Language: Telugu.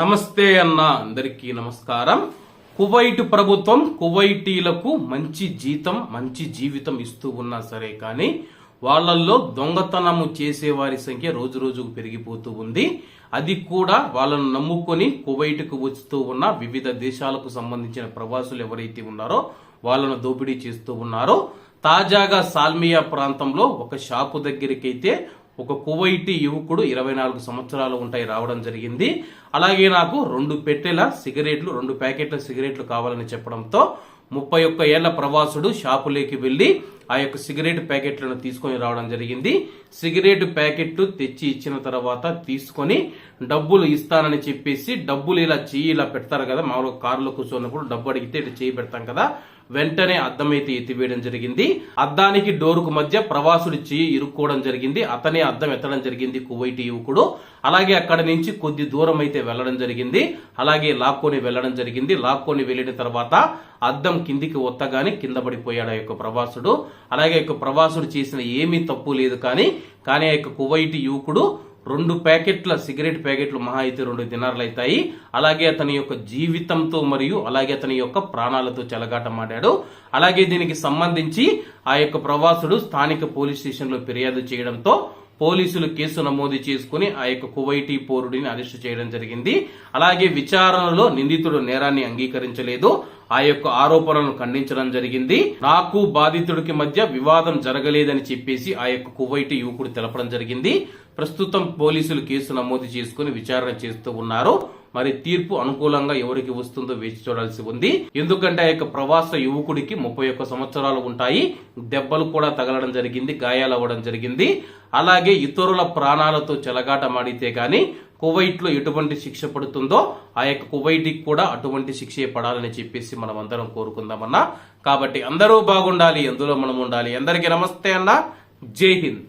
నమస్తే అన్న అందరికీ నమస్కారం. కువైట్ ప్రభుత్వం కువైటీలకు మంచి జీతం మంచి జీవితం ఇస్తూ ఉన్నా సరే కానీ వాళ్ళల్లో దొంగతనము చేసే వారి సంఖ్య రోజు రోజుకు పెరిగిపోతూ ఉంది. అది కూడా వాళ్ళను నమ్ముకొని కువైట్కు వస్తూ ఉన్న వివిధ దేశాలకు సంబంధించిన ప్రవాసులు ఎవరైతే ఉన్నారో వాళ్ళను దోపిడీ చేస్తూ ఉన్నారో తాజాగా సాల్మియా ప్రాంతంలో ఒక షాపు దగ్గరికైతే ఒక కువైటీ యువకుడు ఇరవై నాలుగు సంవత్సరాలు ఉంటాయి రావడం జరిగింది. అలాగే నాకు రెండు పెట్టెల సిగరెట్లు రెండు ప్యాకెట్ల సిగరెట్లు కావాలని చెప్పడంతో ముప్పై ఒక్క ఏళ్ళ ప్రవాసుడు షాపులోకి వెళ్ళి ఆ యొక్క సిగరెట్ ప్యాకెట్లను తీసుకొని రావడం జరిగింది. సిగరెట్ ప్యాకెట్లు తెచ్చి ఇచ్చిన తర్వాత తీసుకొని డబ్బులు ఇస్తానని చెప్పేసి డబ్బులు ఇలా చేయి ఇలా పెడతారు కదా మామూలుగా కారులో కూర్చున్నప్పుడు డబ్బు అడిగితే ఇటు చేయి పెడతాం కదా వెంటనే అద్దం అయితే ఎత్తివేయడం జరిగింది. అద్దానికి డోరుకు మధ్య ప్రవాసుడి చేయి ఇరుక్కోవడం జరిగింది. అతనే అద్దం ఎత్తడం జరిగింది. కువైటి యువకుడు. అలాగే అక్కడ నుంచి కొద్ది దూరం అయితే వెళ్ళడం జరిగింది. అలాగే లాక్కొని వెళ్ళడం జరిగింది. లాక్కొని వెళ్ళిన తర్వాత అద్దం కిందికి ఒత్తగానే కింద పడిపోయాడు ఆ యొక్క ప్రవాసుడు. అలాగే ఆ యొక్క ప్రవాసుడు చేసిన ఏమీ తప్పు లేదు కానీ కానీ ఆ యొక్క కువైటి యువకుడు రెండు ప్యాకెట్ల సిగరెట్ ప్యాకెట్లు మహా అయితే రెండు దినార్లు అవుతాయి అలాగే అతని యొక్క జీవితంతో మరియు అలాగే అతని యొక్క ప్రాణాలతో చెలగాటమాడాడు అలాగే దీనికి సంబంధించి ఆ యొక్క ప్రవాసుడు స్థానిక పోలీస్ స్టేషన్లో ఫిర్యాదు చేయడంతో పోలీసులు కేసు నమోదు చేసుకుని ఆ యొక్క కువైటీ పౌరుడిని అరెస్టు చేయడం జరిగింది. అలాగే విచారణలో నిందితుడు నేరాన్ని అంగీకరించలేదు. ఆ యొక్క ఆరోపణలను ఖండించడం జరిగింది. నాకు బాధితుడికి మధ్య వివాదం జరగలేదని చెప్పేసి ఆ యొక్క కువైటీ యువకుడు తెలపడం జరిగింది. ప్రస్తుతం పోలీసులు కేసు నమోదు చేసుకుని విచారణ చేస్తూ ఉన్నారు. మరి తీర్పు అనుకూలంగా ఎవరికి వస్తుందో వేచి చూడాల్సి ఉంది. ఎందుకంటే ఆ యొక్క ప్రవాస యువకుడికి ముప్పై ఒక్క సంవత్సరాలు ఉంటాయి. దెబ్బలు కూడా తగలడం జరిగింది గాయాలు అవ్వడం జరిగింది. అలాగే ఇతరుల ప్రాణాలతో చెలగాటమాడితే గాని కువైట్లో ఎటువంటి శిక్ష పడుతుందో ఆ యొక్క కువైట్కి కూడా అటువంటి శిక్షే పడాలని చెప్పేసి మనం అందరం కోరుకుందామన్నా. కాబట్టి అందరూ బాగుండాలి ఎందులో మనం ఉండాలి అందరికీ నమస్తే అన్న. జై హింద్.